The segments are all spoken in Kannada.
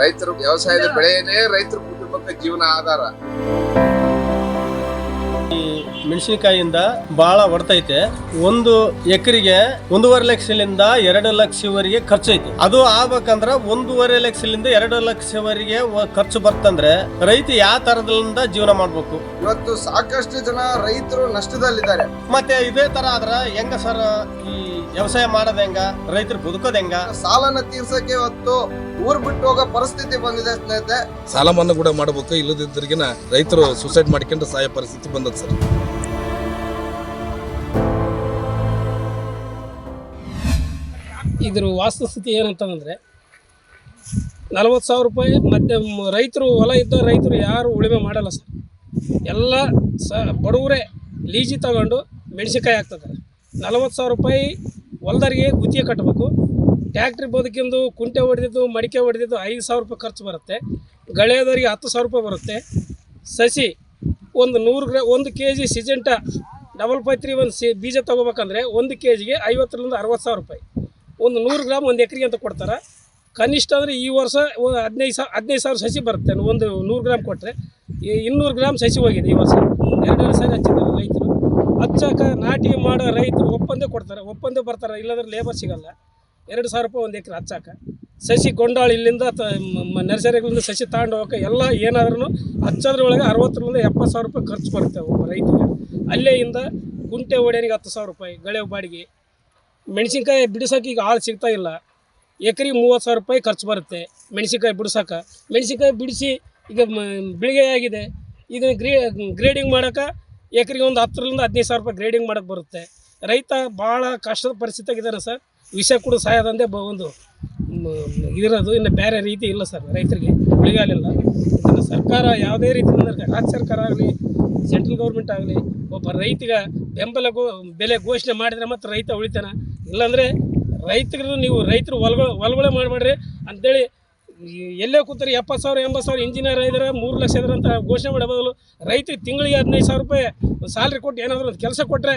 ರೈತರು ವ್ಯವಸಾಯದ ಬೆಳೆಯೇ ರೈತರ ಕುಟುಂಬಕ್ಕೆ ಜೀವನ ಆಧಾರ. ಮೆಣಸಿನಕಾಯಿಂದ ಬಹಳ ಹೊಡ್ತೈತೆ ಒಂದು ಎಕರೆಗೆ ಒಂದೂವರೆ ಲಕ್ಷದಿಂದ ಎರಡು ಲಕ್ಷವರೆಗೆ ಖರ್ಚು ಐತಿ ಅದು ಆಗ್ಬೇಕಂದ್ರ ಒಂದೂವರೆ ಲಕ್ಷದಿಂದ ಎರಡು ಲಕ್ಷವರೆಗೆ ಖರ್ಚು ಬರ್ತಂದ್ರೆ ರೈತ ಯಾವ ತರದಿಂದ ಜೀವನ ಮಾಡ್ಬೇಕು? ಇವತ್ತು ಸಾಕಷ್ಟು ಜನ ರೈತರು ನಷ್ಟದಲ್ಲಿದ್ದಾರೆ. ಮತ್ತೆ ಇದೇ ತರ ಆದ್ರ ಹೆಂಗ ಸರ್ ಈ ವ್ಯವಸಾಯ ಮಾಡೋದ್ ಹೆಂಗ? ರೈತರು ಬದುಕೋದ್ ಹೆಂಗ? ಸಾಲನ ತೀರ್ಸಕ್ಕೆ ಇವತ್ತು ಊರ್ ಬಿಟ್ಟು ಹೋಗೋ ಪರಿಸ್ಥಿತಿ ಬಂದಿದೆ ಸ್ನೇಹಿತರೆ. ಸಾಲ ಮನ್ನಾ ಕೂಡ ಮಾಡಬೇಕು ಇಲ್ಲದಿದ್ದರಿಗಿನ ರೈತರು ಸುಸೈಡ್ ಮಾಡ್ಕೊಂಡು ಸಾಯೋ ಪರಿಸ್ಥಿತಿ ಬಂದದ ಸರ್. ಇದ್ರ ವಾಸ್ತುಸ್ಥಿತಿ ಏನಂತಂದ್ರೆ ನಲವತ್ತು ಸಾವಿರ ರೂಪಾಯಿ ಮತ್ತೆ ಮ- ರೈತರು ಹೊಲ ಇದ್ದ ರೈತರು ಯಾರು ಉಳಿಮೆ ಮಾಡಲ್ಲ ಸರ್. ಎಲ್ಲ ಸ ಬಡವರೇ ಲೀಜಿ ತಗೊಂಡು ಮೆಣಸಿನ್ಕಾಯಿ ಹಾಕ್ತಿದ್ದಾರೆ. ನಲವತ್ತು ಸಾವಿರ ರೂಪಾಯಿ ಹೊಲ್ದರಿಗೆ ಗುತ್ತಿಗೆ ಕಟ್ಟಬೇಕು ಟ್ಯಾಕ್ಟ್ರಿ ಬದುಕಿಂದು, ಕುಂಟೆ ಹೊಡೆದಿದ್ದು, ಮಡಿಕೆ ಹೊಡೆದಿದ್ದು ಐದು ಸಾವಿರ ರೂಪಾಯಿ ಖರ್ಚು ಬರುತ್ತೆ. ಗಳೆಯೋದರಿಗೆ ಹತ್ತು ಸಾವಿರ ರೂಪಾಯಿ ಬರುತ್ತೆ. ಸಸಿ, ಒಂದು ನೂರು ಗ್ರಾ, ಒಂದು K G Syngenta double five three ಒಂದು ಸಿ, ಬೀಜ ತೊಗೋಬೇಕಂದ್ರೆ ಒಂದು ಕೆ ಜಿಗೆ ಐವತ್ತರಿಂದ ಅರವತ್ತು ಸಾವಿರ ರೂಪಾಯಿ. ಒಂದು ನೂರು ಗ್ರಾಮ್ ಒಂದು ಎಕರೆಗೆ ಅಂತ ಕೊಡ್ತಾರೆ. ಕನಿಷ್ಠ ಅಂದರೆ ಈ ವರ್ಷ ಹದಿನೈದು ಸಾವಿರ ಹದಿನೈದು ಸಾವಿರ ಸಸಿ ಬರುತ್ತೆ. ಒಂದು ನೂರು ಗ್ರಾಮ್ ಕೊಟ್ಟರೆ ಇನ್ನೂರು ಗ್ರಾಮ್ ಸಸಿ ಹೋಗಿದೆ ಈ ವರ್ಷ. ಎರಡೆರಡು ಸಾವಿರ ಹಚ್ಚಿದ್ದಾರೆ ರೈತರು. ಹಚ್ಚಾಕ ನಾಟಿ ಮಾಡೋ ರೈತರು ಒಪ್ಪಂದೆ ಕೊಡ್ತಾರೆ, ಒಪ್ಪಂದೆ ಬರ್ತಾರೆ, ಇಲ್ಲಾಂದ್ರೆ ಲೇಬರ್ ಸಿಗಲ್ಲ. ಎರಡು ಸಾವಿರ ರೂಪಾಯಿ ಒಂದು ಎಕರೆ ಹಚ್ಚಾಕ. ಸಸಿ ಗೊಂಡಾಳು ಇಲ್ಲಿಂದ ನರ್ಸರಿಗಳಿಂದ ಸಸಿ ತಗೊಂಡು ಹೋಗಕ್ಕೆ ಎಲ್ಲ ಏನಾದ್ರೂ ಹಚ್ಚೋದ್ರೊಳಗೆ ಅರವತ್ತರಿಂದ ಎಪ್ಪತ್ತು ಸಾವಿರ ರೂಪಾಯಿ ಖರ್ಚು ಬರುತ್ತೆ ಒಬ್ಬ ರೈತರಿಗೆ. ಅಲ್ಲೇ ಇಂದ ಕುಂಟೆ ಒಡೆಯನಿಗೆ ಹತ್ತು ಸಾವಿರ ರೂಪಾಯಿ, ಗಳೆ ಬಾಡಿಗೆ. ಮೆಣಸಿನ್ಕಾಯಿ ಬಿಡಿಸೋಕೆ ಈಗ ಆಳು ಸಿಗ್ತಾ ಇಲ್ಲ. ಎಕರೆ ಮೂವತ್ತು ಸಾವಿರ ರೂಪಾಯಿ ಖರ್ಚು ಬರುತ್ತೆ ಮೆಣಸಿನ್ಕಾಯಿ ಬಿಡಿಸೋಕೆ. ಮೆಣಸಿನ್ಕಾಯಿ ಬಿಡಿಸಿ ಈಗ ಬಿಳಿಗೆ ಆಗಿದೆ. ಇದನ್ನು ಗ್ರೇ, ಗ್ರೇಡಿಂಗ್ ಮಾಡೋಕೆ ಎಕರೆಗೆ ಒಂದು ಹತ್ತರಿಂದ ಹದಿನೈದು ಸಾವಿರ ರೂಪಾಯಿ ಗ್ರೇಡಿಂಗ್ ಮಾಡೋಕ್ಕೆ ಬರುತ್ತೆ. ರೈತ ಭಾಳ ಕಷ್ಟದ ಪರಿಸ್ಥಿತಿಯಾಗಿದ್ದಾನೆ ಸರ್. ವಿಷ ಕೂಡ ಸಾಯೋದಂದೇ ಬ ಒಂದು ಇದಿರೋದು ಇನ್ನು ಬೇರೆ ರೀತಿ ಇಲ್ಲ ಸರ್ ರೈತರಿಗೆ. ಉಳಿಗಾಲಿಲ್ಲ. ಇದನ್ನು ಸರ್ಕಾರ ಯಾವುದೇ ರೀತಿ ರಾಜ್ಯ ಸರ್ಕಾರ ಆಗಲಿ ಸೆಂಟ್ರಲ್ ಗೌರ್ಮೆಂಟ್ ಆಗಲಿ, ಒಬ್ಬ ರೈತಿಗೆ ಬೆಂಬಲ ಗೋ, ಬೆಲೆ ಘೋಷಣೆ ಮಾಡಿದ್ರೆ ಮತ್ತು ರೈತ ಉಳಿತಾನೆ. ಇಲ್ಲಾಂದರೆ ರೈತರು ನೀವು ರೈತರು ಹೊಲಗಳು ಒಲ್ಗೊಳ ಮಾಡಬೇಡ್ರಿ ಅಂತೇಳಿ ಎಲ್ಲೇ ಕೂತಾರೆ ಎಪ್ಪತ್ತು ಸಾವಿರ, ಎಂಬತ್ತು ಸಾವಿರ ಇಂಜಿನಿಯರ್ ಇದ್ದಾರೆ ಮೂರು ಲಕ್ಷ ಇದ್ದಾರೆ ಘೋಷಣೆ ಮಾಡೋ ರೈತರಿಗೆ ತಿಂಗಳಿಗೆ ಹದಿನೈದು ಸಾವಿರ ರೂಪಾಯಿ ಒಂದು ಸ್ಯಾಲ್ರಿ ಕೊಟ್ಟು ಏನಾದರೂ ಒಂದು ಕೆಲಸ ಕೊಟ್ಟರೆ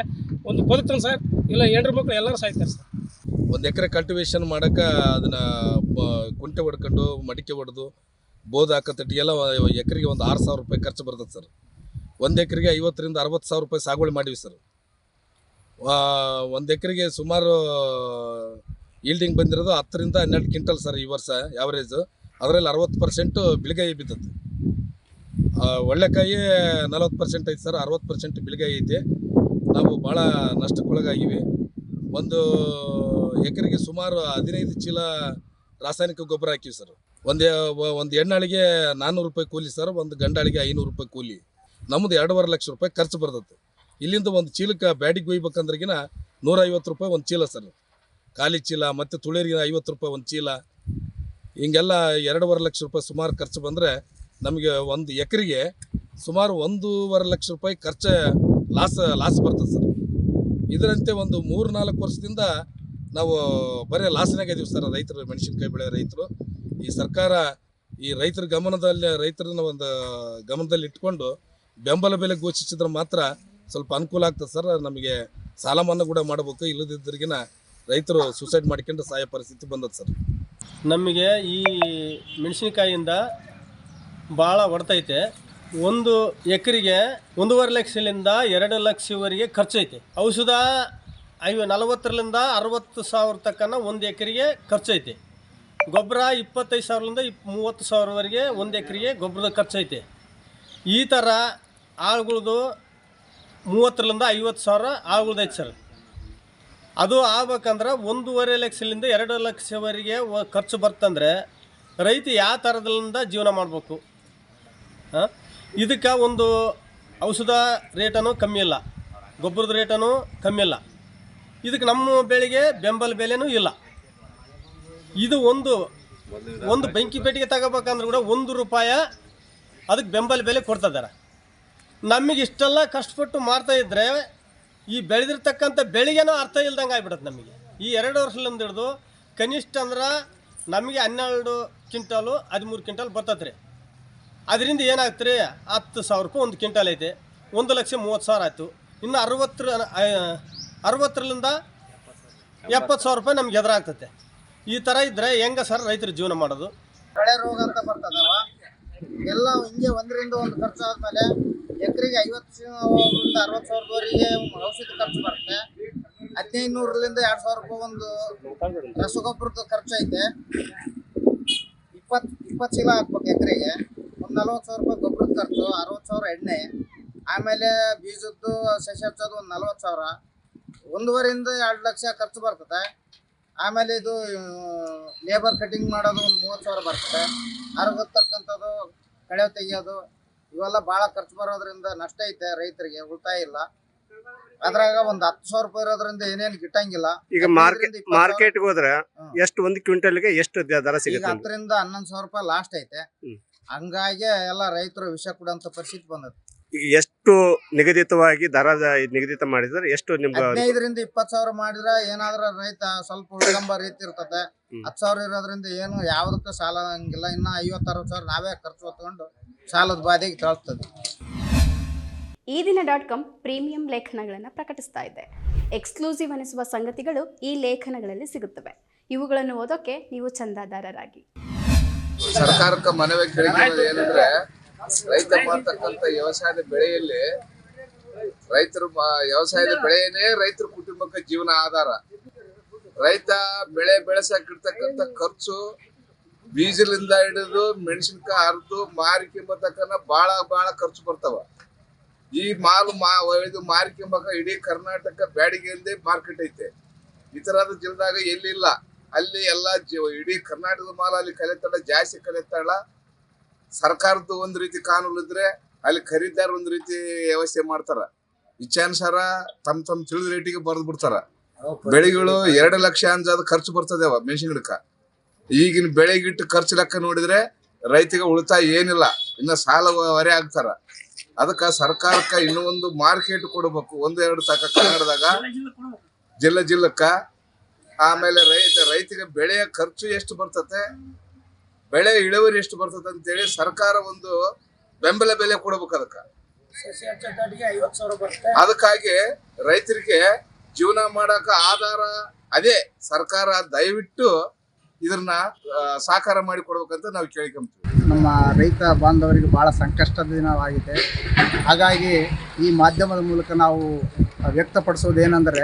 ಒಂದು ಬದುಕ್ತಾನೆ ಸರ್? ಇಲ್ಲ, ಹೆಂಡ್ರ ಮಕ್ಕಳು ಎಲ್ಲರೂ ಸಾಯ್ತಾರೆ ಸರ್. ಒಂದು ಎಕರೆ ಕಲ್ಟಿವೇಶನ್ ಮಾಡೋಕ್ಕೆ ಅದನ್ನು ಕುಂಟೆ ಹೊಡ್ಕೊಂಡು ಮಡಿಕೆ ಹೊಡೆದು ಬೋದ್ ಎಲ್ಲ ಎಕರೆಗೆ ಒಂದು ಆರು ಸಾವಿರ ರೂಪಾಯಿ ಖರ್ಚು ಬರ್ತದೆ ಸರ್. ಒಂದು ಎಕರೆಗೆ ಐವತ್ತರಿಂದ ಅರವತ್ತು ಸಾವಿರ ರೂಪಾಯಿ ಸಾಗುವಳಿ ಮಾಡಿವಿ ಸರ್. ಒಂದು ಎಕರೆಗೆ ಸುಮಾರು ಈಲ್ಡಿಂಗ್ ಬಂದಿರೋದು ಹತ್ತರಿಂದ ಹನ್ನೆರಡು ಕ್ವಿಂಟಲ್ ಸರ್ ಈ ವರ್ಷ ಯಾವರೇಜು ಅದರಲ್ಲಿ ಅರವತ್ತು ಪರ್ಸೆಂಟು ಬಿಳಿಗಾಯಿ ಬಿದ್ದದ್ದು. ಒಳ್ಳೆಕಾಯಿ ನಲವತ್ತು ಪರ್ಸೆಂಟ್ ಐತೆ ಸರ್, ಅರವತ್ತು ಪರ್ಸೆಂಟ್ ಬಿಳಿಗಾಯಿ ಐತೆ. ನಾವು ಭಾಳ ನಷ್ಟಕ್ಕೊಳಗಾಗಿವೆ. ಒಂದು ಎಕರೆಗೆ ಸುಮಾರು ಹದಿನೈದು ಚೀಲ ರಾಸಾಯನಿಕ ಗೊಬ್ಬರ ಹಾಕಿವಿ ಸರ್. ಒಂದು ಒಂದು ಎಣ್ಣಾಳಿಗೆ ನಾನ್ನೂರು ರೂಪಾಯಿ ಕೂಲಿ ಸರ್, ಒಂದು ಗಂಡಾಳಿಗೆ ಐನೂರು ರೂಪಾಯಿ ಕೂಲಿ. ನಮ್ಮದು ಎರಡೂವರೆ ಲಕ್ಷ ರೂಪಾಯಿ ಖರ್ಚು ಬರ್ತದೆ. ಇಲ್ಲಿಂದ ಒಂದು ಚೀಲಕ್ಕೆ ಬ್ಯಾಡಿಗೆ ಒಯ್ಬೇಕಂದ್ರಗಿನ ನೂರೈವತ್ತು ರೂಪಾಯಿ ಒಂದು ಚೀಲ ಸರ್. ಖಾಲಿ ಚೀಲ ಮತ್ತು ತುಳಿರಿಗೆ ಐವತ್ತು ರೂಪಾಯಿ ಒಂದು ಚೀಲ, ಹಿಂಗೆಲ್ಲ ಎರಡೂವರೆ ಲಕ್ಷ ರೂಪಾಯಿ ಸುಮಾರು ಖರ್ಚು ಬಂದರೆ ನಮಗೆ ಒಂದು ಎಕರೆಗೆ ಸುಮಾರು ಒಂದೂವರೆ ಲಕ್ಷ ರೂಪಾಯಿ ಖರ್ಚು ಲಾಸ್ ಲಾಸ್ ಬರ್ತದೆ ಸರ್. ಇದರಂತೆ ಒಂದು ಮೂರು ನಾಲ್ಕು ವರ್ಷದಿಂದ ನಾವು ಬರೀ ಲಾಸ್ನಾಗ ಇದೀವಿ ಸರ್, ರೈತರು, ಮೆಣಸಿನ್ಕಾಯಿ ಬೆಳೆ ರೈತರು. ಈ ಸರ್ಕಾರ ಈ ರೈತರ ಗಮನದಲ್ಲಿ, ರೈತರನ್ನ ಒಂದು ಗಮನದಲ್ಲಿ ಇಟ್ಕೊಂಡು ಬೆಂಬಲ ಬೆಲೆ ಘೋಷಿಸಿದ್ರೆ ಮಾತ್ರ ಸ್ವಲ್ಪ ಅನುಕೂಲ ಆಗ್ತದೆ ಸರ್. ನಮಗೆ ಸಾಲ ಮನ್ನಾ ಕೂಡ ಮಾಡಬೇಕು, ಇಲ್ಲದಿದ್ದರಿಗಿನ ರೈತರು ಸೂಸೈಡ್ ಮಾಡ್ಕೊಂಡು ಸಾಯೋ ಪರಿಸ್ಥಿತಿ ಬಂದದ ಸರ್. ನಮಗೆ ಈ ಮೆಣಸಿನಕಾಯಿಯಿಂದ ಭಾಳ ಹೊಡ್ತೈತೆ. ಒಂದು ಎಕರೆಗೆ ಒಂದೂವರೆ ಲಕ್ಷದಿಂದ ಎರಡು ಲಕ್ಷವರೆಗೆ ಖರ್ಚೈತೆ. ಔಷಧ ಐವ ನಲವತ್ತರಿಂದ ಅರವತ್ತು ಸಾವಿರ ತಕ್ಕನ ಒಂದು ಎಕರೆಗೆ ಖರ್ಚೈತೆ. ಗೊಬ್ಬರ ಇಪ್ಪತ್ತೈದು ಸಾವಿರದಿಂದ ಇಪ್, ಮೂವತ್ತು ಸಾವಿರವರೆಗೆ ಒಂದು ಎಕರೆಗೆ ಗೊಬ್ಬರದ ಖರ್ಚೈತೆ. ಈ ಥರ ಆಳುಗಳದು ಮೂವತ್ತರಿಂದ ಐವತ್ತು ಸಾವಿರ ಆಳುಗಳದೈತೆ ಸರ್. ಅದು ಆಗ್ಬೇಕಂದ್ರೆ ಒಂದೂವರೆ ಲಕ್ಷದಿಂದ ಎರಡು ಲಕ್ಷವರೆಗೆ ಖರ್ಚು ಬರ್ತಂದರೆ ರೈತ ಯಾವ ಥರದಿಂದ ಜೀವನ ಮಾಡಬೇಕು? ಇದಕ್ಕೆ ಒಂದು ಔಷಧ ರೇಟನು ಕಮ್ಮಿ ಇಲ್ಲ. ಗೊಬ್ಬರದ ರೇಟನು ಕಮ್ಮಿ ಇಲ್ಲ. ಇದಕ್ಕೆ ನಮ್ಮ ಬೆಳೆಗೆ ಬೆಂಬಲ ಬೆಲೆನೂ ಇಲ್ಲ. ಇದು ಒಂದು ಒಂದು ಬೆಂಕಿ ಪೇಟಿಗೆ ತಗೋಬೇಕಂದ್ರೆ ಕೂಡ ಒಂದು ರೂಪಾಯಿ ಅದಕ್ಕೆ ಬೆಂಬಲ ಬೆಲೆ ಕೊಡ್ತಿದ್ದಾರೆ ನಮಗೆ ಇಷ್ಟೆಲ್ಲ ಕಷ್ಟಪಟ್ಟು ಮಾಡ್ತಾ ಇದ್ದರೆ ಈ ಬೆಳೆದಿರ್ತಕ್ಕಂಥ ಬೆಳೆಗೇನೋ ಅರ್ಥ ಇಲ್ದಂಗೆ ಆಗ್ಬಿಡುತ್ತೆ ನಮಗೆ. ಈ ಎರಡು ವರ್ಷದಿಂದ ಹಿಡಿದು ಕನಿಷ್ಠ ಅಂದ್ರೆ ನಮಗೆ ಹನ್ನೆರಡು ಕ್ವಿಂಟಾಲು ಹದಿಮೂರು ಕ್ವಿಂಟಲ್ ಬರ್ತದೆ ರೀ. ಅದರಿಂದ ಏನಾಗುತ್ತೆ ರೀ? ಹತ್ತು ಸಾವಿರ ರೂಪಾಯಿ ಒಂದು ಕ್ವಿಂಟಲ್ ಐತೆ. ಒಂದು ಲಕ್ಷ ಮೂವತ್ತು ಸಾವಿರ ಆಯಿತು. ಇನ್ನು ಅರವತ್ತರ ಅರವತ್ತರಿಂದ ಎಪ್ಪತ್ತು ಸಾವಿರ ರೂಪಾಯಿ ನಮ್ಗೆ ಎದುರಾಗ್ತತೆ. ಈ ಥರ ಇದ್ದರೆ ಹೆಂಗೆ ಸರ್ ರೈತರು ಜೀವನ ಮಾಡೋದು? ಬೆಳೆ ರೋಗ ಅಂತ ಬರ್ತದವ ಎಲ್ಲ ಹಿಂಗೆ ಒಂದರಿಂದ ಒಂದು ಖರ್ಚು ಆದ್ಮೇಲೆ ಎಕರೆಗೆ ಐವತ್ತು ಸಾವಿರದಿಂದ ಅರವತ್ತು ಸಾವಿರದವರೆಗೆ ಔಷಧಿ ಖರ್ಚು ಬರುತ್ತೆ. ಹದಿನೈದು ನೂರರಿಂದ ಎರಡು ಸಾವಿರ ರೂಪಾಯಿ ಒಂದು ರಸಗೊಬ್ಬರದ ಖರ್ಚು ಐತೆ. ಇಪ್ಪತ್ತು ಇಪ್ಪತ್ತು ಚೀಲ ಹಾಕ್ಬೇಕು ಎಕರೆಗೆ. ಒಂದು ನಲ್ವತ್ತು ಸಾವಿರ ರೂಪಾಯಿ ಗೊಬ್ಬರದ ಖರ್ಚು, ಅರವತ್ತು ಸಾವಿರ ಎಣ್ಣೆ. ಆಮೇಲೆ ಬೀಜದ್ದು ಸಸಿ ಹಚ್ಚೋದು ಒಂದು ನಲ್ವತ್ತು ಸಾವಿರ. ಒಂದೂವರೆಯಿಂದ ಎರಡು ಲಕ್ಷ ಖರ್ಚು ಬರ್ತದೆ. ಆಮೇಲೆ ಇದು ಲೇಬರ್ ಕಟಿಂಗ್ ಮಾಡೋದು ಒಂದು ಮೂವತ್ತು ಸಾವಿರ ಬರ್ತದೆ. ಅರವತ್ತಕ್ಕಂಥದ್ದು ಕಳೆ ತೆಗಿಯೋದು ಇವೆಲ್ಲ ಭಾಳ ಖರ್ಚು ಬರೋದ್ರಿಂದ ನಷ್ಟ ಐತೆ ರೈತರಿಗೆ ಉಳಿತಾಯ ಇಲ್ಲ. ಅದ್ರಾಗ ಒಂದ್ ಹತ್ತು ಸಾವಿರ ರೂಪಾಯಿ ಇರೋದ್ರಿಂದ ಏನೇನು ಗಿಟ್ಟಂಗಿಲ್ಲ. ಈಗ ಮಾರ್ಕೆಟ್ ಮಾರ್ಕೆಟ್ಗೆ ಹೋದ್ರೆ. ಎಷ್ಟು ಒಂದು ಕ್ವಿಂಟಲ್ಗೆ ಎಷ್ಟು ದರ ಸಿಗುತ್ತೆ? ಹತ್ತರಿಂದ ಹನ್ನೊಂದು ಸಾವಿರ ರೂಪಾಯಿ ಲಾಸ್ಟ್ ಐತೆ. ಹಂಗಾಗಿ ಎಲ್ಲ ರೈತರು ವಿಷ ಕೊಡುವಂತ ಪರಿಸ್ಥಿತಿ ಬಂದದ. ಈಗ ಎಷ್ಟು ನಿಗದಿತವಾಗಿ ದರ ನಿಗದಿತ ಮಾಡಿದ್ರೆ ಎಷ್ಟು ನಿಮ್ಗೆ ಹದಿನೈದರಿಂದ ಇಪ್ಪತ್ತು ಸಾವಿರ ಮಾಡಿದ್ರೆ ಏನಾದ್ರ ರೈತ ಸ್ವಲ್ಪ ವಿಳಂಬ ರೀತಿ ಇರ್ತದೆ. ಹತ್ ಹತ್ತು ಸಾವಿರ ಇರೋದ್ರಿಂದ ಏನು ಯಾವ್ದಕ್ಕೂ ಸಾಲ ಹಂಗಿಲ್ಲ ಇನ್ನ ಐವತ್ತಾರು ಸಾವಿರ ನಾವೇ ಖರ್ಚು ಹೊತ್ಕೊಂಡು ಸಾಲದ ಬಾಧೆಗೆ ತಳ್ತದೆ. ಈ ದಿನ ಡಾಟ್ ಕಾಮ್ ಪ್ರೀಮಿಯಂ ಲೇಖನಗಳನ್ನು ಪ್ರಕಟಿಸ್ತಾ ಇದೆ. ಎಕ್ಸ್ಕ್ಲೂಸಿವ್ ಅನಿಸುವ ಸಂಗತಿಗಳು ಈ ಲೇಖನಗಳಲ್ಲಿ ಸಿಗುತ್ತವೆ. ಇವುಗಳನ್ನು ಓದೋಕೆ ನೀವು ಚಂದಾದಾರರಾಗಿ. ಸರ್ಕಾರಕ್ಕೆ ಮನವಿ ಏನಂದ್ರೆ ರೈತ ಮಾಡ್ತಕ್ಕಂಥ ವ್ಯವಸಾಯದ ಬೆಳೆಯಲ್ಲಿ ರೈತರು ವ್ಯವಸಾಯದ ಬೆಳೆಯೇ ರೈತರ ಕುಟುಂಬಕ್ಕೆ ಜೀವನ ಆಧಾರ. ರೈತ ಬೆಳೆ ಬೆಳೆಸಕ್ ಇರ್ತಕ್ಕಂಥ ಖರ್ಚು ಬೀಜಲಿಂದ ಹಿಡಿದು ಮೆಣಸಿನ್ಕಾಯಿ ಅರ್ದು ಮಾರಿಕೆಂಬತಕ್ಕನ ಬಹಳ ಬಹಳ ಖರ್ಚು ಬರ್ತಾವ. ಈ ಮಾಲು ಮಾ, ಇದು ಮಾರಿಕೆಂಬಕ ಇಡೀ ಕರ್ನಾಟಕ ಬ್ಯಾಡಿಗೆಯಿಂದೇ ಮಾರ್ಕೆಟ್ ಐತೆ. ಈ ತರದ ಜಿಲ್ದಾಗ ಎಲ್ಲಿಲ್ಲ. ಅಲ್ಲಿ ಎಲ್ಲ ಜೀವ, ಇಡೀ ಕರ್ನಾಟಕದ ಮಾಲ ಅಲ್ಲಿ ಕಲಿತಾಳ ಜಾಸ್ತಿ ಕಲಿತಾಳ ಸರ್ಕಾರದ ಒಂದು ರೀತಿ ಕಾನೂನು ಇದ್ರೆ ಅಲ್ಲಿ ಖರೀದಾರ ಒಂದು ರೀತಿ ವ್ಯವಸ್ಥೆ ಮಾಡ್ತಾರ. ಇಚ್ಛಾನುಸಾರ ತಮ್ ತಮ್ ತಿಳಿದ ರೇಟಿಗೆ ಬರೆದು ಬಿಡ್ತಾರ. ಬೆಳೆಗಳು ಎರಡು ಲಕ್ಷ ಅಂಜಾದ ಖರ್ಚು ಬರ್ತದೆ ಅವ ಮೆಣಸಿನ ಗಿಡಕ್ಕ ಈಗಿನ ಬೆಳೆಗಿಟ್ಟು ಖರ್ಚು ಲೆಕ್ಕ ನೋಡಿದ್ರೆ ರೈತಿಗೆ ಉಳಿತಾಯ ಏನಿಲ್ಲ, ಇನ್ನ ಸಾಲ ಹೊರೆ ಆಗ್ತಾರ. ಅದಕ್ಕ ಸರ್ಕಾರಕ್ಕ ಇನ್ನೂ ಒಂದು ಮಾರ್ಕೆಟ್ ಕೊಡಬೇಕು, ಒಂದೆರಡು ತಕ ಕನ್ನಡದಾಗ. ಜಿಲ್ಲೆ ಜಿಲ್ಲಕ್ಕ. ಆಮೇಲೆ ರೈತ, ರೈತಿಗೆ ಬೆಳೆಯ ಖರ್ಚು ಎಷ್ಟು ಬರ್ತತೆ? ಬೆಳೆ ಇಳುವರಿ ಎಷ್ಟು ಬರ್ತದೆ ಅಂತೇಳಿ ಸರ್ಕಾರ ಒಂದು ಬೆಂಬಲ ಬೆಲೆ ಕೊಡ್ಬೇಕು ಅದಕ್ಕೆ. ಅದಕ್ಕಾಗಿ ರೈತರಿಗೆ ಜೀವನ ಮಾಡಕ ಆಧಾರ ಅದೇ ಸರ್ಕಾರ ದಯವಿಟ್ಟು ಇದನ್ನ ಸಾಕಾರ ಮಾಡಿ ಕೊಡ್ಬೇಕಂತ ನಾವು ಕೇಳಿಕೊಂತೀವಿ. ನಮ್ಮ ರೈತ ಬಾಂಧವರಿಗೆ ಬಹಳ ಸಂಕಷ್ಟದ ದಿನವಾಗಿದೆ ಹಾಗಾಗಿ ಈ ಮಾಧ್ಯಮದ ಮೂಲಕ ನಾವು ವ್ಯಕ್ತಪಡಿಸೋದೇನೆಂದರೆ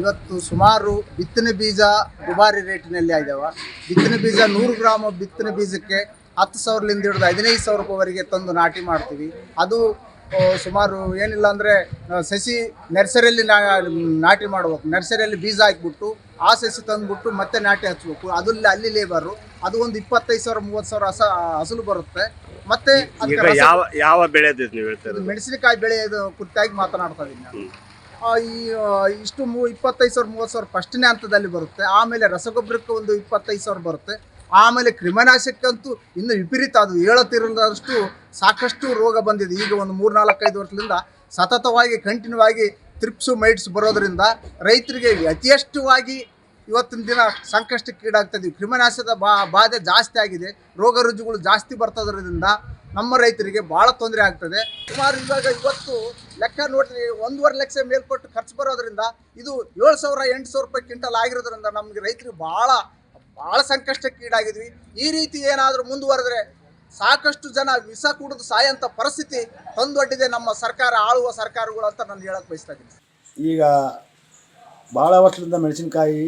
ಇವತ್ತು ಸುಮಾರು ಬಿತ್ತನೆ ಬೀಜ ದುಬಾರಿ ರೇಟಿನಲ್ಲಿ ಆಗಿದಾವ ಬಿತ್ತನೆ ಬೀಜ ನೂರು ಗ್ರಾಮ್ ಬಿತ್ತನೆ ಬೀಜಕ್ಕೆ ಹತ್ತು ಸಾವಿರದಿಂದ ಹಿಡಿದು ಹದಿನೈದು ಸಾವಿರ ರೂಪಾಯಿವರೆಗೆ ತಂದು ನಾಟಿ ಮಾಡ್ತೀವಿ. ಅದು ಸುಮಾರು ಏನಿಲ್ಲ ಅಂದರೆ ಸಸಿ ನರ್ಸರಿಯಲ್ಲಿ ನಾ ನಾಟಿ ಮಾಡ್ಬೇಕು. ನರ್ಸರಿಯಲ್ಲಿ ಬೀಜ ಹಾಕಿಬಿಟ್ಟು ಆ ಸಸಿ ತಂದುಬಿಟ್ಟು ಮತ್ತೆ ನಾಟಿ ಹಚ್ಬೇಕು. ಅದು ಅಲ್ಲಿ ಲೇಬರು ಅದು ಒಂದು ಇಪ್ಪತ್ತೈದು ಸಾವಿರ ಮೂವತ್ತು ಸಾವಿರ ಹಸ ಹಸಲು ಬರುತ್ತೆ. ಮತ್ತೆ ಯಾವ ಯಾವ ಬೆಳೆ ಮೆಣಸಿನಕಾಯಿ ಬೆಳೆಯೋದು ಕುರಿತಾಗಿ ಮಾತನಾಡ್ತಾ ಇದ್ದೀನಿ ನಾನು. ಈ ಇಷ್ಟು ಮೂ ಇಪ್ಪತ್ತೈದು ಸಾವಿರ, ಮೂವತ್ತು ಸಾವಿರ ಫಸ್ಟ್ನೇ ಹಂತದಲ್ಲಿ ಬರುತ್ತೆ. ಆಮೇಲೆ ರಸಗೊಬ್ಬರಕ್ಕೆ ಒಂದು ಇಪ್ಪತ್ತೈದು ಸಾವಿರ ಬರುತ್ತೆ. ಆಮೇಲೆ ಕ್ರಿಮಿನಾಶಕ್ಕಂತೂ ಇನ್ನು ವಿಪರೀತ ಅದು ಹೇಳತಿರದಷ್ಟು ಸಾಕಷ್ಟು ರೋಗ ಬಂದಿದೆ. ಈಗ ಒಂದು ಮೂರು ನಾಲ್ಕೈದು ವರ್ಷದಿಂದ ಸತತವಾಗಿ ಕಂಟಿನ್ಯೂ ಆಗಿ ತ್ರಿಪ್ಸು ಮೈಟ್ಸ್ ಬರೋದರಿಂದ ರೈತರಿಗೆ ಯಥೇಷ್ಟವಾಗಿ ಇವತ್ತಿನ ದಿನ ಸಂಕಷ್ಟಕ್ಕೀಡಾಗ್ತಾ ಇದೀವಿ ಕ್ರಿಮಿನಾಶದ ಬಾ, ಬಾಧೆ ಜಾಸ್ತಿ ಆಗಿದೆ. ರೋಗ ರುಜುಗಳು ಜಾಸ್ತಿ ಬರ್ತದ್ರಿಂದ ನಮ್ಮ ರೈತರಿಗೆ ಭಾಳ ತೊಂದರೆ ಆಗ್ತದೆ. ಸುಮಾರು ಇವಾಗ ಇವತ್ತು ಲೆಕ್ಕ ನೋಡ್ರಿ, ಒಂದೂವರೆ ಲಕ್ಷ ಮೇಲ್ಪಟ್ಟು ಖರ್ಚು ಬರೋದ್ರಿಂದ ಇದು ಏಳು ಸಾವಿರ, ಎಂಟು ಸಾವಿರ ರೂಪಾಯಿ ಕ್ವಿಂಟಲ್ ಆಗಿರೋದ್ರಿಂದ ನಮಗೆ ರೈತರಿಗೆ ಭಾಳ ಭಾಳ ಸಂಕಷ್ಟಕ್ಕೀಡಾಗಿದ್ವಿ ಈ ರೀತಿ ಏನಾದರೂ ಮುಂದುವರೆದ್ರೆ ಸಾಕಷ್ಟು ಜನ ವಿಷ ಕುಡಿದು ಸಾಯಂಥ ಪರಿಸ್ಥಿತಿ ತಂದೊಡ್ಡಿದೆ ನಮ್ಮ ಸರ್ಕಾರ, ಆಳುವ ಸರ್ಕಾರಗಳು ಅಂತ ನಾನು ಹೇಳಕ್ಕೆ ಬಯಸ್ತಾ ಇದ್ದೀನಿ. ಈಗ ಭಾಳ ವರ್ಷದಿಂದ ಮೆಣಸಿನಕಾಯಿ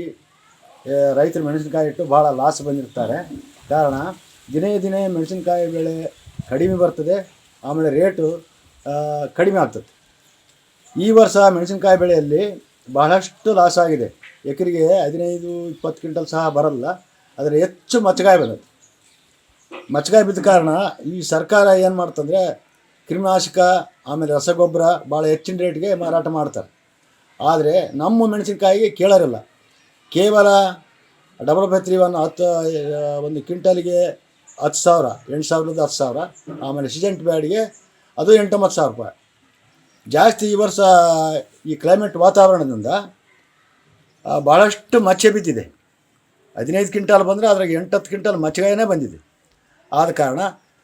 ರೈತರು ಮೆಣಸಿನಕಾಯಿ ಇಟ್ಟು ಭಾಳ ಲಾಸ್ ಬಂದಿರ್ತಾರೆ. ಕಾರಣ, ದಿನೇ ದಿನೇ ಮೆಣಸಿನಕಾಯಿ ಬೆಳೆ ಕಡಿಮೆ ಬರ್ತದೆ, ಆಮೇಲೆ ರೇಟು ಕಡಿಮೆ ಆಗ್ತದೆ. ಈ ವರ್ಷ ಮೆಣಸಿನಕಾಯಿ ಬೆಳೆಯಲ್ಲಿ ಬಹಳಷ್ಟು ಲಾಸ್ ಆಗಿದೆ. ಎಕರೆಗೆ ಹದಿನೈದು, ಇಪ್ಪತ್ತು ಕ್ವಿಂಟಲ್ ಸಹ ಬರಲ್ಲ, ಆದರೆ ಹೆಚ್ಚು ಮಚ್ಚಗಾಯಿ ಬಂದದ್ದು. ಮಚ್ಚಗಾಯಿ ಬಿದ್ದ ಕಾರಣ ಈ ಸರ್ಕಾರ ಏನು ಮಾಡ್ತಂದರೆ, ಕ್ರಿಮಿನಾಶಕ, ಆಮೇಲೆ ರಸಗೊಬ್ಬರ ಭಾಳ ಹೆಚ್ಚಿನ ರೇಟ್ಗೆ ಮಾರಾಟ ಮಾಡ್ತಾರೆ. ಆದರೆ ನಮ್ಮ ಮೆಣಸಿನಕಾಯಿಗೆ ಕೇಳೋರಿಲ್ಲ. ಕೇವಲ ಡಬಲ್ ಫೈ ತ್ರೀ ಒನ್ ಹತ್ತು ಒಂದು ಕ್ವಿಂಟಲ್ಗೆ ಹತ್ತು ಸಾವಿರ, ಎಂಟು ಸಾವಿರದ ಹತ್ತು ಸಾವಿರ, ಆಮೇಲೆ ಸಿಜೆಂಟ್ ಬ್ಯಾಡ್ಗೆ ಅದು ಎಂಟೊಂಬತ್ತು ಸಾವಿರ ರೂಪಾಯಿ. ಜಾಸ್ತಿ ಈ ವರ್ಷ ಈ ಕ್ಲೈಮೇಟ್ ವಾತಾವರಣದಿಂದ ಭಾಳಷ್ಟು ಮಚ್ಚೆ ಬಿದ್ದಿದೆ. ಹದಿನೈದು ಕ್ವಿಂಟಾಲ್ ಬಂದರೆ ಅದ್ರಾಗ ಎಂಟು ಹತ್ತು ಕ್ವಿಂಟಾಲ್ ಮಚ್ಚಗಾಯನೇ ಬಂದಿದೆ. ಆದ ಕಾರಣ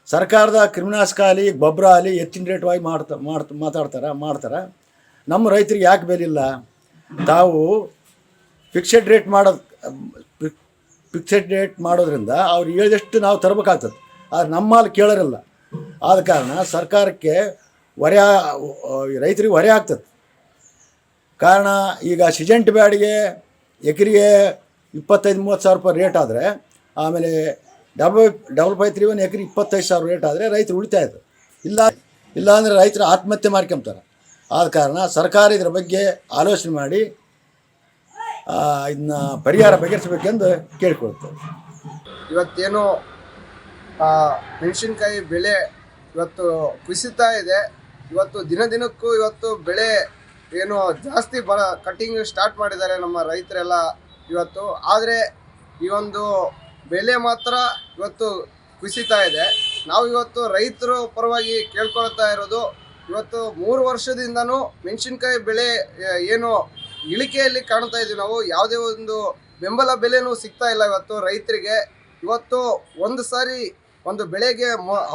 ಸರ್ಕಾರದ ಕ್ರಿಮಿನಾಶಕ ಆಗಲಿ ಗೊಬ್ಬರ ಆಗಲಿ ಹೆಚ್ಚಿನ ರೇಟ್ವಾಗಿ ಮಾಡ್ತಾ ಮಾಡ್ತಾ, ಮಾತಾಡ್ತಾರೆ, ಮಾಡ್ತಾರೆ. ನಮ್ಮ ರೈತರಿಗೆ ಯಾಕೆ ಬೆಲೆ ಇಲ್ಲ? ತಾವು ಫಿಕ್ಸೆಡ್ ರೇಟ್ ಮಾಡೋದು ಫಿಕ್ಸೆಡ್ ರೇಟ್ ಮಾಡೋದ್ರಿಂದ ಅವ್ರು ಹೇಳಿದಷ್ಟು ನಾವು ತರಬೇಕಾಗ್ತದೆ. ಆದರೆ ನಮ್ಮಲ್ಲಿ ಕೇಳೋರಿಲ್ಲ. ಆದ ಕಾರಣ ಸರ್ಕಾರಕ್ಕೆ ಹೊರೆ, ರೈತರಿಗೆ ಹೊರೆ ಆಗ್ತದೆ. ಕಾರಣ ಈಗ ಸಿಜೆಂಟ್ ಬ್ಯಾಡಿಗೆ ಎಕರೆಗೆ ಇಪ್ಪತ್ತೈದು, ಮೂವತ್ತು ಸಾವಿರ ರೂಪಾಯಿ ರೇಟ್ ಆದರೆ, ಆಮೇಲೆ double double five three one ಎಕರೆ ಇಪ್ಪತ್ತೈದು ಸಾವಿರ ರೇಟ್ ಆದರೆ ರೈತರು ಉಳಿತಾಯ ಇದೆ ಇಲ್ಲ ಇಲ್ಲಾಂದರೆ ರೈತರು ಆತ್ಮಹತ್ಯೆ ಮಾಡ್ಕೊಂತಾರೆ. ಆದ ಕಾರಣ ಸರ್ಕಾರ ಇದರ ಬಗ್ಗೆ ಆಲೋಚನೆ ಮಾಡಿ ಇದನ್ನ ಪರಿಹಾರ ಬಗೆಹರಿಸಬೇಕೆಂದು ಕೇಳಿಕೊಳ್ತೇವೆ. ಇವತ್ತೇನು ಮೆಣಸಿನ್ಕಾಯಿ ಬೆಲೆ ಇವತ್ತು ಕುಸಿತಾ ಇದೆ. ಇವತ್ತು ದಿನ ದಿನಕ್ಕೂ ಇವತ್ತು ಬೆಳೆ ಏನು ಜಾಸ್ತಿ ಬರ ಕಟಿಂಗ್ ಸ್ಟಾರ್ಟ್ ಮಾಡಿದ್ದಾರೆ ನಮ್ಮ ರೈತರೆಲ್ಲ ಇವತ್ತು. ಆದರೆ ಈ ಒಂದು ಬೆಲೆ ಮಾತ್ರ ಇವತ್ತು ಕುಸಿತಾ ಇದೆ. ನಾವು ಇವತ್ತು ರೈತರು ಪರವಾಗಿ ಕೇಳ್ಕೊಳ್ತಾ ಇರೋದು, ಇವತ್ತು ಮೂರು ವರ್ಷದಿಂದನೂ ಮೆಣಸಿನ್ಕಾಯಿ ಬೆಳೆ ಏನು ಇಳಿಕೆಯಲ್ಲಿ ಕಾಣ್ತಾ ಇದ್ದೀವಿ ನಾವು. ಯಾವುದೇ ಒಂದು ಬೆಂಬಲ ಬೆಲೆನೂ ಸಿಗ್ತಾ ಇಲ್ಲ ಇವತ್ತು ರೈತರಿಗೆ. ಇವತ್ತು ಒಂದು ಸಾರಿ ಒಂದು ಬೆಳೆಗೆ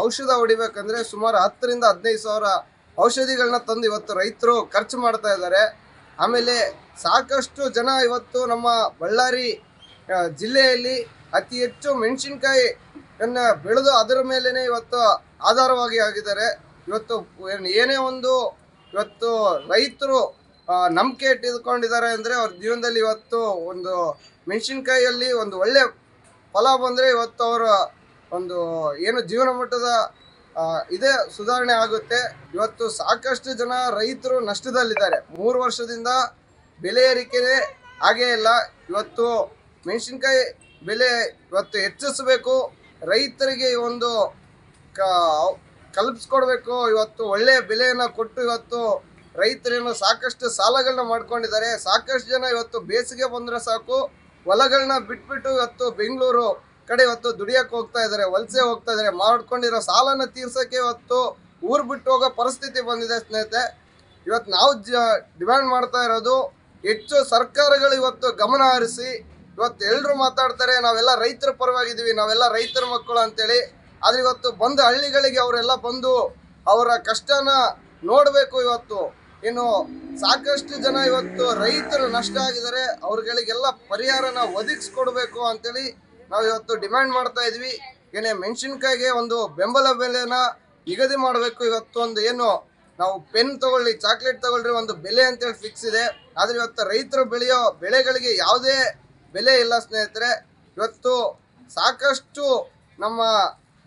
ಔಷಧ ಹೊಡಿಬೇಕಂದ್ರೆ ಸುಮಾರು ಹತ್ತರಿಂದ ಹದಿನೈದು ಸಾವಿರ ಔಷಧಿಗಳನ್ನ ತಂದು ಇವತ್ತು ರೈತರು ಖರ್ಚು ಮಾಡ್ತಾ ಇದ್ದಾರೆ. ಆಮೇಲೆ ಸಾಕಷ್ಟು ಜನ ಇವತ್ತು ನಮ್ಮ ಬಳ್ಳಾರಿ ಜಿಲ್ಲೆಯಲ್ಲಿ ಅತಿ ಹೆಚ್ಚು ಮೆಣಸಿನ್ಕಾಯಿಯನ್ನು ಬೆಳೆದು ಅದರ ಮೇಲೇ ಇವತ್ತು ಆಧಾರವಾಗಿ ಆಗಿದ್ದಾರೆ. ಇವತ್ತು ಏನೇ ಒಂದು ಇವತ್ತು ರೈತರು ನಂಬಿಕೆ ಇಟ್ಟಿದ್ಕೊಂಡಿದ್ದಾರೆ ಅಂದರೆ ಅವ್ರ ಜೀವನದಲ್ಲಿ ಇವತ್ತು ಒಂದು ಮೆಣಸಿನ್ಕಾಯಿಯಲ್ಲಿ ಒಂದು ಒಳ್ಳೆ ಫಲ ಬಂದರೆ ಇವತ್ತು ಅವರ ಒಂದು ಏನು ಜೀವನ ಮಟ್ಟದ ಇದೇ ಸುಧಾರಣೆ ಆಗುತ್ತೆ. ಇವತ್ತು ಸಾಕಷ್ಟು ಜನ ರೈತರು ನಷ್ಟದಲ್ಲಿದ್ದಾರೆ. ಮೂರು ವರ್ಷದಿಂದ ಬೆಲೆ ಏರಿಕೆನೇ ಆಗೇ ಇಲ್ಲ. ಇವತ್ತು ಮೆಣಸಿನ್ಕಾಯಿ ಬೆಲೆ ಇವತ್ತು ಹೆಚ್ಚಿಸಬೇಕು. ರೈತರಿಗೆ ಒಂದು ಕಲ್ಪಿಸ್ಕೊಡ್ಬೇಕು. ಇವತ್ತು ಒಳ್ಳೆಯ ಬೆಲೆಯನ್ನು ಕೊಟ್ಟು ಇವತ್ತು ರೈತರೇನು ಸಾಕಷ್ಟು ಸಾಲಗಳನ್ನ ಮಾಡ್ಕೊಂಡಿದ್ದಾರೆ. ಸಾಕಷ್ಟು ಜನ ಇವತ್ತು ಬೇಸಿಗೆ ಬಂದರೆ ಸಾಕು ಹೊಲಗಳನ್ನ ಬಿಟ್ಬಿಟ್ಟು ಇವತ್ತು ಬೆಂಗಳೂರು ಕಡೆ ಇವತ್ತು ದುಡಿಯಕ್ಕೆ ಹೋಗ್ತಾ ಇದ್ದಾರೆ, ವಲಸೆ ಹೋಗ್ತಾ ಇದ್ದಾರೆ. ಮಾಡ್ಕೊಂಡಿರೋ ಸಾಲನ ತೀರ್ಸೋಕ್ಕೆ ಇವತ್ತು ಊರು ಬಿಟ್ಟು ಹೋಗೋ ಪರಿಸ್ಥಿತಿ ಬಂದಿದೆ ಸ್ನೇಹಿತೆ ಇವತ್ತು ನಾವು ಜ, ಡಿಮ್ಯಾಂಡ್ ಮಾಡ್ತಾ ಇರೋದು ಹೆಚ್ಚು ಸರ್ಕಾರಗಳು ಇವತ್ತು ಗಮನ ಹರಿಸಿ, ಇವತ್ತು ಎಲ್ಲರೂ ಮಾತಾಡ್ತಾರೆ, ನಾವೆಲ್ಲ ರೈತರ ಪರವಾಗಿದ್ದೀವಿ, ನಾವೆಲ್ಲ ರೈತರ ಮಕ್ಕಳು ಅಂತೇಳಿ. ಆದರೆ ಇವತ್ತು ಬಂದ ಹಳ್ಳಿಗಳಿಗೆ ಅವರೆಲ್ಲ ಬಂದು ಅವರ ಕಷ್ಟನ ನೋಡಬೇಕು ಇವತ್ತು. ಇನ್ನು ಸಾಕಷ್ಟು ಜನ ಇವತ್ತು ರೈತರು ನಷ್ಟ ಆಗಿದ್ದಾರೆ. ಅವ್ರಗಳಿಗೆಲ್ಲ ಪರಿಹಾರನ ಒದಗಿಸ್ಕೊಡ್ಬೇಕು ಅಂತೇಳಿ ನಾವು ಇವತ್ತು ಡಿಮ್ಯಾಂಡ್ ಮಾಡ್ತಾ ಇದ್ವಿ. ಏನೇ ಮೆಣಸಿನ್ಕಾಯಿಗೆ ಒಂದು ಬೆಂಬಲ ಬೆಲೆನ ನಿಗದಿ ಮಾಡಬೇಕು ಇವತ್ತು ಒಂದು ಏನು ನಾವು ಪೆನ್ ತಗೊಳ್ಳಿ, ಚಾಕ್ಲೇಟ್ ತಗೊಳ್ರಿ ಒಂದು ಬೆಲೆ ಅಂತೇಳಿ ಫಿಕ್ಸ್ ಇದೆ. ಆದರೆ ಇವತ್ತು ರೈತರು ಬೆಳೆಯೋ ಬೆಳೆಗಳಿಗೆ ಯಾವುದೇ ಬೆಲೆ ಇಲ್ಲ ಸ್ನೇಹಿತರೆ. ಇವತ್ತು ಸಾಕಷ್ಟು ನಮ್ಮ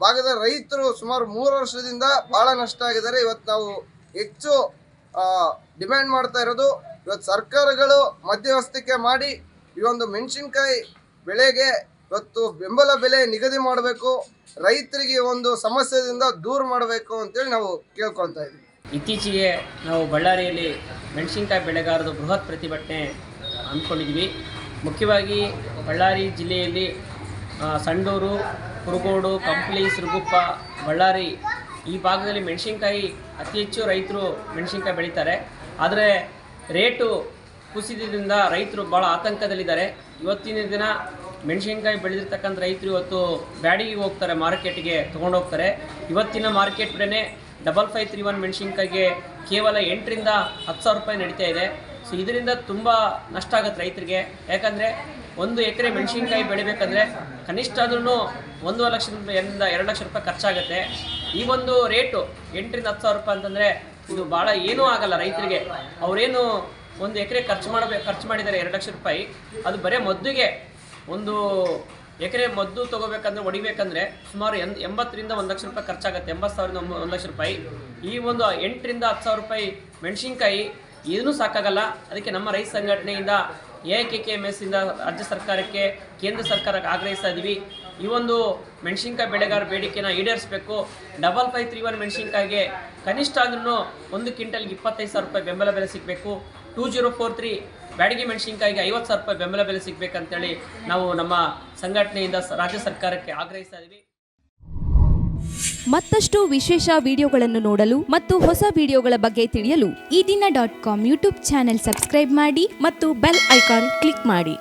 ಭಾಗದ ರೈತರು ಸುಮಾರು ಮೂರು ವರ್ಷದಿಂದ ಭಾಳ ನಷ್ಟ ಆಗಿದ್ದಾರೆ. ಇವತ್ತು ನಾವು ಹೆಚ್ಚು ಡಿಮ್ಯಾಂಡ್ ಮಾಡ್ತಾ ಇರೋದು. ಇವತ್ತು ಸರ್ಕಾರಗಳು ಮಧ್ಯವಸ್ಥಿಕೆ ಮಾಡಿ ಈ ಒಂದು ಮೆಣಸಿನ್ಕಾಯಿ ಬೆಳೆಗೆ ಇವತ್ತು ಬೆಂಬಲ ಬೆಲೆ ನಿಗದಿ ಮಾಡಬೇಕು. ರೈತರಿಗೆ ಒಂದು ಸಮಸ್ಯೆದಿಂದ ದೂರ ಮಾಡಬೇಕು ಅಂತೇಳಿ ನಾವು ಕೇಳ್ಕೊಳ್ತಾ ಇದ್ದೀವಿ. ಇತ್ತೀಚೆಗೆ ನಾವು ಬಳ್ಳಾರಿಯಲ್ಲಿ ಮೆಣಸಿನ್ಕಾಯಿ ಬೆಳೆಗಾರರು ಬೃಹತ್ ಪ್ರತಿಭಟನೆ ಅಂದ್ಕೊಂಡಿದ್ವಿ ಮುಖ್ಯವಾಗಿ ಬಳ್ಳಾರಿ ಜಿಲ್ಲೆಯಲ್ಲಿ ಸಂಡೂರು, ಕುರುಗೋಡು, ಕಂಪ್ಲಿ, ಸಿರುಗುಪ್ಪ, ಬಳ್ಳಾರಿ ಈ ಭಾಗದಲ್ಲಿ ಮೆಣಸಿನ್ಕಾಯಿ ಅತಿ ಹೆಚ್ಚು ರೈತರು ಮೆಣಸಿನ್ಕಾಯಿ ಬೆಳೀತಾರೆ. ಆದರೆ ರೇಟು ಕುಸಿದ್ರಿಂದ ರೈತರು ಭಾಳ ಆತಂಕದಲ್ಲಿದ್ದಾರೆ. ಇವತ್ತಿನ ದಿನ ಮೆಣಸಿನ್ಕಾಯಿ ಬೆಳೆದಿರ್ತಕ್ಕಂಥ ರೈತರು ಇವತ್ತು ಬ್ಯಾಡಿಗೆ ಹೋಗ್ತಾರೆ, ಮಾರ್ಕೆಟ್ಗೆ ತೊಗೊಂಡೋಗ್ತಾರೆ ಇವತ್ತಿನ ಮಾರ್ಕೆಟ್ ಬೆಲೆ ಡಬಲ್ ಫೈವ್ ತ್ರೀ ಒನ್ ಮೆಣಸಿನ್ಕಾಯಿಗೆ ಕೇವಲ ಎಂಟರಿಂದ ಹತ್ತು ಸಾವಿರ ರೂಪಾಯಿ ನಡೀತಾ ಇದೆ. ಸೊ ಇದರಿಂದ ತುಂಬ ನಷ್ಟ ಆಗುತ್ತೆ ರೈತರಿಗೆ. ಯಾಕಂದರೆ ಒಂದು ಎಕರೆ ಮೆಣಸಿನ್ಕಾಯಿ ಬೆಳಿಬೇಕಂದ್ರೆ ಕನಿಷ್ಠ ಆದ್ರೂ ಒಂದೂವರೆ ಲಕ್ಷದಿಂದ ಎರಡು ಲಕ್ಷ ರೂಪಾಯಿ ಖರ್ಚಾಗುತ್ತೆ. ಈ ಒಂದು ರೇಟು ಎಂಟರಿಂದ ಹತ್ತು ಸಾವಿರ ರೂಪಾಯಿ ಅಂತಂದರೆ ಇದು ಭಾಳ ಏನೂ ಆಗಲ್ಲ ರೈತರಿಗೆ. ಅವರೇನು ಒಂದು ಎಕರೆ ಖರ್ಚು ಮಾಡಬೇಕು ಖರ್ಚು ಮಾಡಿದ್ದಾರೆ ಎರಡು ಲಕ್ಷ ರೂಪಾಯಿ. ಅದು ಬರೀ ಮದ್ದುಗೆ ಒಂದು ಎಕರೆ ಮದ್ದು ತಗೋಬೇಕಂದ್ರೆ, ಹೊಡಿಬೇಕಂದ್ರೆ ಸುಮಾರು ಎನ್ ಎಂಬತ್ತರಿಂದ ಒಂದು ಲಕ್ಷ ರೂಪಾಯಿ ಖರ್ಚಾಗುತ್ತೆ. ಎಂಬತ್ತು ಸಾವಿರದ ಒಂದು ಲಕ್ಷ ರೂಪಾಯಿ. ಈ ಒಂದು ಎಂಟರಿಂದ ಹತ್ತು ಸಾವಿರ ರೂಪಾಯಿ ಮೆಣಸಿನ್ಕಾಯಿ ಏನೂ ಸಾಕಾಗಲ್ಲ. ಅದಕ್ಕೆ ನಮ್ಮ ರೈತ ಸಂಘಟನೆಯಿಂದ A K K M S ಇಂದ ರಾಜ್ಯ ಸರ್ಕಾರಕ್ಕೆ ಕೇಂದ್ರ ಸರ್ಕಾರಕ್ಕೆ ಆಗ್ರಹಿಸ್ತಾ ಇದ್ದೀವಿ ಈ ಒಂದು ಮೆಣಸಿನ್ಕಾಯಿ ಬೆಳೆಗಾರ ಬೇಡಿಕೆನ ಈಡೇರಿಸಬೇಕು. ಡಬಲ್ ಫೈವ್ ತ್ರೀ ಒನ್ ಮೆಣಸಿನ್ಕಾಯಿಗೆ ಕನಿಷ್ಠ ಆದ್ರೂ ಒಂದು ಕ್ವಿಂಟಲ್ಗೆ ಇಪ್ಪತ್ತೈದು ಸಾವಿರ ರೂಪಾಯಿ ಬೆಂಬಲ ಬೆಲೆ ಸಿಗಬೇಕು. Two zero four three Byadgi ಮೆಣಸಿನ್ಕಾಯಿಗೆ ಐವತ್ತು ಸಾವಿರ ರೂಪಾಯಿ ಬೆಂಬಲ ಬೆಲೆ ಸಿಗಬೇಕಂತೇಳಿ ನಾವು ನಮ್ಮ ಸಂಘಟನೆಯಿಂದ ರಾಜ್ಯ ಸರ್ಕಾರಕ್ಕೆ ಆಗ್ರಹಿಸ್ತಾ ಇದ್ದೀವಿ ಮತ್ತಷ್ಟು ವಿಶೇಷ ವಿಡಿಯೋಗಳನ್ನು ನೋಡಲು ಮತ್ತು ಹೊಸ ವಿಡಿಯೋಗಳ ಬಗ್ಗೆ ತಿಳಿಯಲು ಈ ದಿನ dot com YouTube channel subscribe ಮಾಡಿ ಮತ್ತು ಬೆಲ್ ಐಕಾನ್ ಕ್ಲಿಕ್ ಮಾಡಿ.